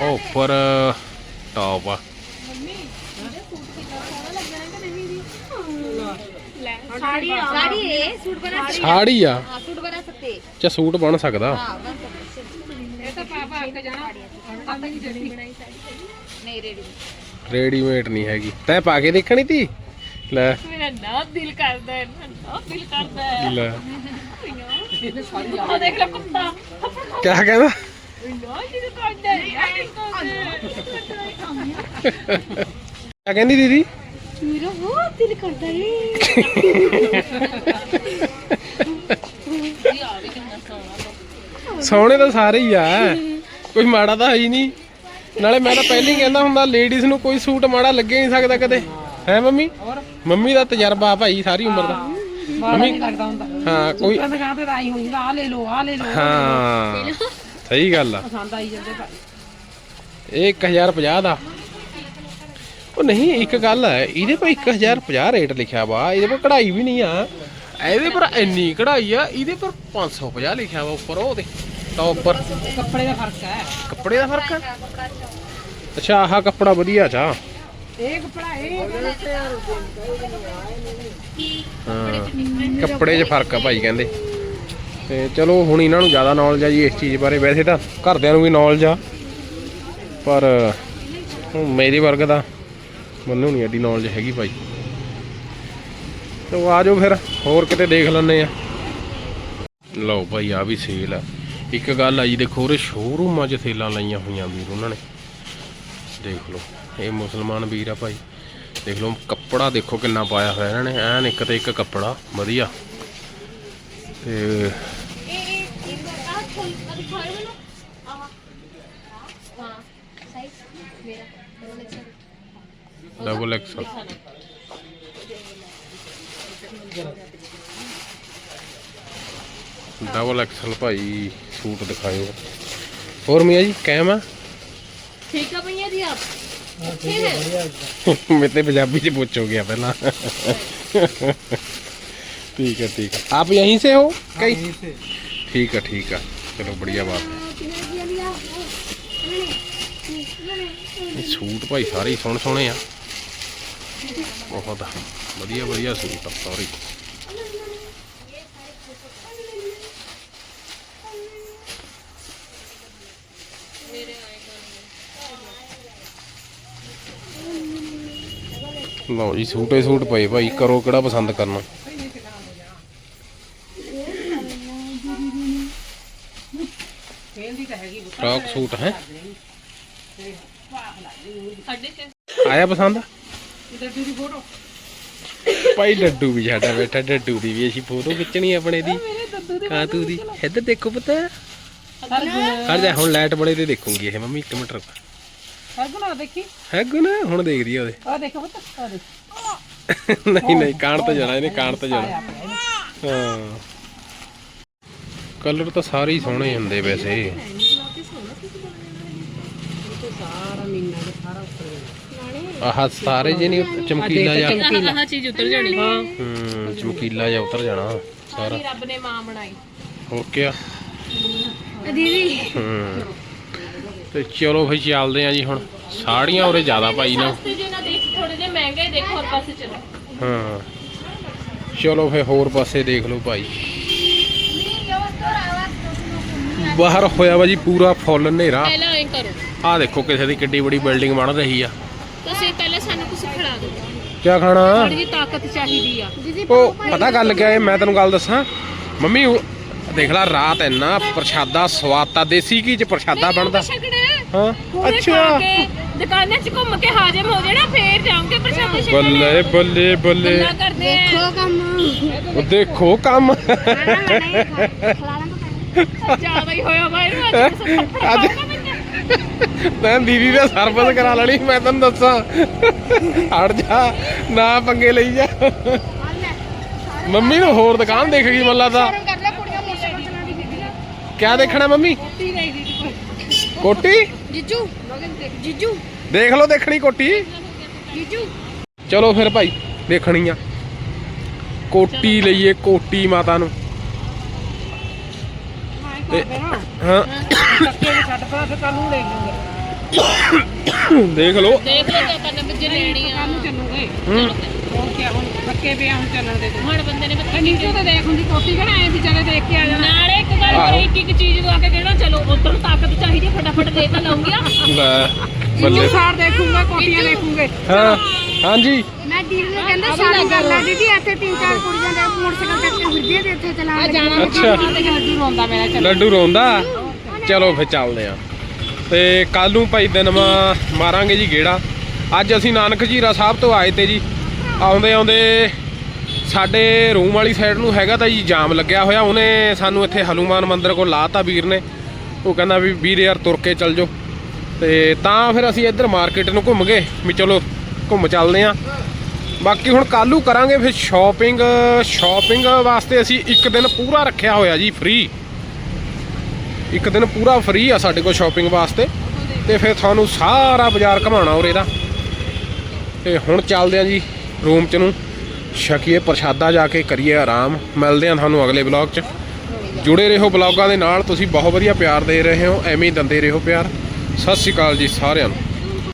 A: ਉਹ ਉੱਪਰ ਆ।
B: ਸਾੜੀ ਆ ਸਾੜੀ ਇਹ ਸੂਟ ਬਣਾ
A: ਸਾੜੀ ਆ?
B: ਸੂਟ ਬਣਾ ਸਕਤੇ
A: ਚਾ ਸੂਟ ਬਣ ਸਕਦਾ?
D: ਹਾਂ ਬਣ ਸਕਦਾ। ਕੇ ਜਾਣਾ
A: ਰੈਡੀਮੇਡ ਨਹੀਂ ਹੈਗੀ। ਤੈਂ ਪਾ ਕੇ ਦੇਖਣੀ ਤੀ? ਲੈ।
C: ਮੇਰਾ ਨਾ ਦਿਲ ਕਰਦਾ ਹੈ ਨਾ ਦਿਲ ਕਰਦਾ। ਹੈ
A: ਲੈ
C: ਉਹ ਦੇਖ ਲੈ ਕੁੱਤਾ।
A: ਕਿਆ ਕਹਿੰਦਾ?
C: ਨਾ ਜਿਹਦੇ ਕਰਦਾ ਹੈ
A: ਕਹਿੰਦੀ ਦੀਦੀ?
B: ਮੇਰਾ
C: ਬਹੁਤ ਦਿਲ ਕਰਦਾ ਹੈ ਸੋਹਣੇ
A: ਤਾਂ ਸਾਰੇ ਹੀ ਆ। ਕੋਈ ਮਾੜਾ ਤਾਂ ਹੈ ਹੀ ਨਹੀਂ। ਨਾਲੇ ਮੈਂ ਤਾਂ ਪਹਿਲਾਂ ਹੀ ਕਹਿੰਦਾ ਹੁੰਦਾ ਲੇਡੀਜ਼ ਨੂੰ ਕੋਈ ਸੂਟ ਮਾੜਾ ਲੱਗੇ ਨਹੀਂ ਸਕਦਾ ਕਦੇ। ਹੈ ਮੰਮੀ? ਮੰਮੀ ਦਾ ਤਜਰਬਾ ਆ ਭਾਈ ਸਾਰੀ ਉਮਰ ਦਾ।
D: ਮਾੜਾ ਨਹੀਂ ਲੱਗਦਾ ਹੁੰਦਾ।
A: ਹਾਂ ਕੋਈ
D: ਦੁਕਾਨ ਦੁਕਾਨ ਤੇ ਤਾਂ ਆਈ ਹੋਈ ਆ ਲੈ ਲਓ ਆ ਲੈ ਲਓ
A: ਹਾਂ ਸਹੀ ਗੱਲ ਆ।
D: ਪਸੰਦ ਆਈ ਜਾਂਦੇ ਭਾਈ।
A: ਇਹ 1050 ਦਾ। ਉਹ ਨਹੀਂ ਇੱਕ ਗੱਲ ਹੈ ਇਹਦੇ ਪਰ 1050 ਰੇਟ ਲਿਖਿਆ ਵਾ ਇਹਦੇ ਪਰ ਕਢਾਈ ਵੀ ਨਹੀਂ ਆ। ਇਹਦੇ ਪਰ ਇੰਨੀ ਕਢਾਈ ਆ ਇਹਦੇ ਪਰ 550 ਲਿਖਿਆ ਵਾ ਉੱਪਰ ਉਹਦੇ ਟੌਪ ਪਰ
D: ਕੱਪੜੇ ਦਾ ਫ਼ਰਕ ਹੈ।
A: ਕੱਪੜੇ ਦਾ ਫ਼ਰਕ ਅੱਛਾ ਆਹ ਕੱਪੜਾ ਵਧੀਆ ਚਾ
D: ਇਹ ਕੱਪੜਾ ਇਹ
A: ਹਾਂ ਕੱਪੜੇ 'ਚ ਫ਼ਰਕ ਆ ਭਾਈ ਕਹਿੰਦੇ। ਤੇ ਚਲੋ ਹੁਣ ਇਹਨਾਂ ਨੂੰ ਜ਼ਿਆਦਾ ਨੌਲੇਜ ਆ ਜੀ ਇਸ ਚੀਜ਼ ਬਾਰੇ। ਵੈਸੇ ਤਾਂ ਘਰਦਿਆਂ ਨੂੰ ਵੀ ਨੌਲੇਜ ਆ ਪਰ ਹੁਣ ਮੇਰੇ ਵਰਗ ਦਾ ਮੈਨੂੰ ਨਹੀਂ ਐਡੀ ਨੌਲੇਜ ਹੈਗੀ ਭਾਈ। ਤੇ ਆ ਜਾਓ ਫਿਰ ਹੋਰ ਕਿਤੇ ਦੇਖ ਲੈਂਦੇ ਆ ਲਓ ਭਾਈ ਆ ਵੀ ਸੇਲ ਆ। ਇੱਕ ਗੱਲ ਆ ਜੀ ਦੇਖੋ ਉਹਦੇ ਸ਼ੋਰੂਮਾਂ 'ਚ ਸੇਲਾਂ ਲਾਈਆਂ ਹੋਈਆਂ ਵੀਰ ਉਹਨਾਂ ਨੇ ਦੇਖ ਲਓ ਇਹ ਮੁਸਲਮਾਨ ਵੀਰ ਆ ਭਾਈ ਦੇਖ ਲਓ ਕੱਪੜਾ ਦੇਖੋ ਕਿੰਨਾ ਪਾਇਆ ਹੋਇਆ ਇਹਨਾਂ ਨੇ ਐਨ ਇੱਕ ਤੇ ਇੱਕ ਕੱਪੜਾ ਵਧੀਆ ਤੇ
C: double XL
A: double XL double XL ਭਾਈ ਸੂਟ ਦਿਖਾਇਓ ਹੋਰ ਮੀਆਂ ਜੀ ਕਾਇਮ ਆ
C: ਠੀਕ ਆ ਭਈਆ ਜੀ ਆਪ ਠੀਕ ਹੈ
A: ਮੇਰੇ ਤੇ ਪੰਜਾਬੀ ਚ ਪੁੱਛੋਗੇ ਪਹਿਲਾਂ ठीक है ठीक है आप यहीं से हो कहीं ठीक है ठीक है चलो बढ़िया बात है ਇਹ ਸੂਟ ਭਾਈ ਸਾਰੇ ਹੀ ਸੋਹਣੇ ਸੋਹਣੇ ਆ ਬਹੁਤ ਵਧੀਆ ਵਧੀਆ ਸੂਟ ਲਓ ਜੀ ਸੂਟੇ ਸੂਟ ਪਏ ਭਾਈ ਕਰੋ ਕਿਹੜਾ ਪਸੰਦ ਕਰਨਾ। ਫਰਾਕ ਸੂਟ ਹੈ? ਆਇਆ ਪਸੰਦ? ਭਾਈ ਡੱਡੂ ਵੀ ਸਾਡਾ ਬੈਠਾ ਡੱਡੂ ਦੀ ਵੀ ਅਸੀਂ ਫੋਟੋ ਖਿੱਚਣੀ ਆਪਣੇ ਦੀ। ਕਾਤੂ ਦੀ? ਇੱਧਰ ਦੇਖੋ ਪਤਾ। ਹਰ ਜਾ ਹੁਣ ਲਾਈਟ ਬੜੇ ਤੇ ਦੇਖੂਗੀ ਇਹ ਮੰਮੀ ਇੱਕ ਮਿੰਟ ਰੁਕ।
D: ਹਰਗੁਣਾ ਦੇਖੀ?
A: ਹੈ ਗੁਣ ਹੁਣ ਦੇਖਦੀ ਆ ਉਹਦੇ।
D: ਆ ਦੇਖੋ ਪੁੱਤ ਆ ਦੇਖ।
A: ਨਹੀਂ ਨਹੀਂ ਕਾਣ ਤੇ ਜਾਣਾ ਇਹਨੇ ਕਾਣ ਤੇ ਜਾਣਾ। ਹਾਂ। ਕਲਰ ਤਾਂ ਸਾਰੇ ਹੀ ਸੋਹਣੇ ਹੁੰਦੇ ਵੈਸੇ।
D: ਸਾਰਾ ਮੀਨਾ ਦੇ ਸਾਰਾ ਉੱਪਰ ਗਿਆ
A: ਆਹ ਸਾਰੇ ਜੇ ਨਹੀਂ ਚਮਕੀਲਾ ਜਾ
C: ਆਹ ਆਹ ਚੀਜ਼ ਉਤਰ ਜਾਣੀ। ਹਾਂ।
A: ਹੂੰ ਚਮਕੀਲਾ ਜਾ ਉਤਰ ਜਾਣਾ ਸਾਰਾ।
C: ਰੱਬ ਨੇ ਮਾਂ ਬਣਾਈ।
A: ਹੋ ਗਿਆ
B: दीदी
A: ਹੂੰ। ਤੇ ਚਲੋ ਫਿਰ ਚੱਲਦੇ ਆ ਜੀ ਹੁਣ। ਸਾੜੀਆਂ ਉਰੇ ਜ਼ਿਆਦਾ ਭਾਈ ਨਾ।
C: ਸਸਤੇ ਜੇ ਨਾ ਦੇਖ ਥੋੜੇ ਜਿਹੇ ਮਹਿੰਗੇ ਦੇਖੋ ਹੋਰ ਪਾਸੇ ਚਲੋ।
A: ਹਾਂ। ਚਲੋ ਫਿਰ ਹੋਰ ਪਾਸੇ ਦੇਖ ਲਓ ਭਾਈ। ਬਾਹਰ ਹੋਇਆ ਵਾ ਜੀ ਪੂਰਾ ਫੁੱਲ ਹਨੇਰਾ।
C: ਪਹਿਲਾਂ ਐਂ ਕਰੋ।
A: ਆਹ ਦੇਖੋ ਕਿਸੇ ਦੀ ਕਿੱਡੀ ਬੜੀ ਬਿਲਡਿੰਗ ਬਣ ਰਹੀ ਆ।
C: ਤੁਸੀਂ ਪਹਿਲਾਂ ਸਾਨੂੰ ਕੁਝ ਖਿਲਾ ਦਿਓ।
A: ਕਿਆ ਖਾਣਾ?
C: ਥੋੜੀ ਜਿਹੀ ਤਾਕਤ ਚਾਹੀਦੀ ਆ।
A: ਉਹ ਪਤਾ ਗੱਲ ਕਿਆ ਹੈ ਮੈਂ ਤੈਨੂੰ ਗੱਲ ਦੱਸਾਂ। ਮੰਮੀ ਉਹ ਦੇਖ ਲੈ ਰਾਤ ਇੰਨਾ ਪ੍ਰਸ਼ਾਦਾ ਸਵਾਤਾ ਦੇਸੀ ਘੀ ਚ ਪ੍ਰਸ਼ਾਦਾ ਬਣਦਾ। ਹਾਂ ਅੱਛਾ।
C: ਦੁਕਾਨਾਂ 'ਚ ਘੁੰਮ ਕੇ ਹਾਜ਼ਮ ਹੋ ਜਾਣਾ ਫੇਰ ਜਾਉਂਗੇ ਪ੍ਰਸ਼ਾਦੇ ਛਕਣੇ
A: ਬੱਲੇ ਬੱਲੇ ਬੱਲੇ।
C: ਗੱਲਾਂ ਕਰਦੇ ਆ।
B: ਦੇਖੋ ਕੰਮ।
A: ਉਹ ਦੇਖੋ ਕੰਮ।
B: ਖਾਣਾ ਮੈਂ ਨਹੀਂ ਖਾ- ਖਿਲਾਣਾ ਤਾਂ
C: ਜ਼ਿਆਦਾ ਹੀ ਹੋਇਆ ਵਾ ਇਹਨੂੰ ਅੱਜ। ਥੱਪੜ
A: ਅੱਜ-
C: ਪਾਊਗਾ ਮੈਨੂੰ।
A: ਮੈਂ ਦੀਦੀ ਦਾ ਸਰਵਿਸ ਕਰਾ ਲੈਣੀ ਮੈਂ ਤੈਨੂੰ ਦੱਸਾਂ। ਹਟ ਜਾ ਨਾ ਪੰਗੇ ਲਈ ਜਾ। ਮੰਮੀ ਨੂੰ ਹੋਰ ਦੁਕਾਨ ਦੇਖ ਗਈ ਮੱਲਾ ਦਾ।
B: ਕਰ ਲੈ ਕੁੜੀਆਂ ਮੋਟਰਸਾਈਕਲ ਚਲਾਉਂਦੀ ਫਿਰਦੀਆਂ
A: ਕਿਆ ਦੇਖਣਾ ਮੰਮੀ? ਕੋਟੀ?
B: ਜੀਜੂ ਜੀਜੂ।
A: ਦੇਖ ਲਓ ਦੇਖਣੀ ਕੋਟੀ।
B: ਜੀਜੂ।
A: ਚਲੋ ਫਿਰ ਭਾਈ ਦੇਖਣੀ ਆ। ਕੋਟੀ ਲਈਏ ਕੋਟੀ ਮਾਤਾ ਨੂੰ। ਹਾਂ
D: ਵੀ ਛੱਡ ਪਾ ਫਿਰ ਕੱਲ ਨੂੰ ਲੈ ਲੂੰਗੇ
A: ਦੇਖ ਲਓ।
C: ਦੇਖ ਲਓ ਕਿਆ ਕਰਨਾ ਵਿੱਚ ਲੈਣੀ ਆ।
D: ਨੂੰ ਚੱਲੂਗੇ।
A: ਹੂੰ
D: ਹੋਰ ਕੀ ਹੁਣ ਧੱਕੇ ਪਿਆ ਹੁਣ ਚੱਲਣ ਦੇ
C: ਹੁਣ ਬੰਦੇ ਨੇ ਪਤਾ
D: ਨੀਚੇ ਤੇ ਦੇਖ ਹੁੰਦੀ ਕੋਟੀ ਕਿਹੜਾ ਐ ਵੀ ਚਲੇ ਦੇਖ ਕੇ ਆ ਜਾਣਾ।
C: ਨਾਲੇ ਇੱਕ ਗੱਲ। ਕਰੇ ਇੱਕ ਇੱਕ ਚੀਜ਼ ਨੂੰ ਆ ਕੇ ਕਹਿਣਾ ਚਲੋ ਉਧਰ ਤਾਕਤ ਚਾਹੀਦੀ ਹੈ, ਫਟਾਫਟ ਦੇ ਤਾਂ ਲਾਉਂਗੀਆਂ
A: ਲੈ
D: ਬੱਲੇ।
A: ਬੱਲੇ
D: ਸਾਰ ਦੇਖੂਗਾ ਕੋਟੀਆਂ ਦੇਖੂਗੇ।
A: ਹਾਂ ਹਾਂਜੀ।
B: ਮੈਂ ਦੀਦੀ ਨੂੰ ਕਹਿੰਦਾ ਸਾਰੀ ਗੱਲ ਆ ਦੀਦੀ ਇੱਥੇ ਤਿੰਨ ਚਾਰ ਕੁੜੀਆਂ ਦੇ ਮੋਟਰਸਾਈਕਲ ਚੱਕ ਕੇ ਫਿਰਦੀਆਂ ਤੇ ਇੱਥੇ ਚਲਾਉਣ ਲੱਗੀ।
A: ਅੱਛਾ।
D: ਲੱਡੂ ਰੋਂਦਾ ਮੇਰਾ ਚੱਲ।
A: ਲੱਡੂ ਰੋਂਦਾ? ਚਲੋ ਫਿਰ ਚੱਲਦੇ ਆ। ਤੇ ਕੱਲ ਨੂੰ ਭਾਈ ਦਿਨ ਮਾ- ਮਾਰਾਂਗੇ ਜੀ ਗੇੜਾ। ਅੱਜ ਅਸੀਂ ਨਾਨਕ ਜੀਰਾ ਸਾਹਿਬ ਤੋਂ ਆਏ ਤੇ ਜੀ, ਆਉਂਦੇ ਆਉਂਦੇ ਸਾਡੇ ਰੂਮ ਵਾਲੀ ਸਾਈਡ ਨੂੰ ਹੈਗਾ ਤਾਂ ਜੀ ਜਾਮ ਲੱਗਿਆ ਹੋਇਆ, ਉਹਨੇ ਸਾਨੂੰ ਇੱਥੇ ਹਨੂਮਾਨ ਮੰਦਿਰ ਕੋਲ ਲਾਤਾ ਵੀਰ ਨੇ। ਉਹ ਕਹਿੰਦਾ ਵੀ ਵੀਰ ਯਾਰ ਤੁਰ ਕੇ ਚੱਲ ਜਾਓ। ਤੇ ਤਾਂ ਫਿਰ ਅਸੀਂ ਇੱਧਰ ਮਾਰਕੀਟ ਨੂੰ ਘੁੰਮ ਗਏ, ਵੀ ਚਲੋ ਘੁੰਮ ਚੱਲਦੇ ਆ। ਬਾਕੀ ਹੁਣ ਕੱਲੂ ਕਰਾਂਗੇ ਫਿਰ ਸ਼ਾਪਿੰਗ ਸ਼ਾਪਿੰਗ ਵਾਸਤੇ ਅਸੀਂ ਇੱਕ ਦਿਨ ਪੂਰਾ ਰੱਖਿਆ ਹੋਇਆ ਜੀ ਫ੍ਰੀ ਇੱਕ ਦਿਨ ਪੂਰਾ ਫ੍ਰੀ ਆ ਸਾਡੇ ਕੋਲ ਸ਼ਾਪਿੰਗ ਵਾਸਤੇ ਤੇ ਫਿਰ ਤੁਹਾਨੂੰ ਸਾਰਾ ਬਾਜ਼ਾਰ ਘਮਾਉਣਾ ਉਰੇ ਦਾ। ਤੇ ਹੁਣ ਚੱਲਦੇ ਆ ਜੀ ਰੂਮ ਚ ਨੂੰ। ਛਕੀਏ ਪ੍ਰਸ਼ਾਦਾ ਜਾ ਕੇ ਕਰੀਏ ਆਰਾਮ। ਮਿਲਦੇ ਆ ਤੁਹਾਨੂੰ ਅਗਲੇ ਬਲੌਗ ਚ। ਜੁੜੇ ਰਹੋ ਬਲੌਗਾਂ ਦੇ ਨਾਲ। ਤੁਸੀਂ ਬਹੁਤ ਵਧੀਆ ਪਿਆਰ ਦੇ ਰਹੇ ਹੋ, ਐਵੇਂ ਹੀ ਦਿੰਦੇ ਰਹੋ ਪਿਆਰ। ਸਤਿ ਸ਼੍ਰੀ ਅਕਾਲ ਜੀ ਸਾਰਿਆਂ ਨੂੰ।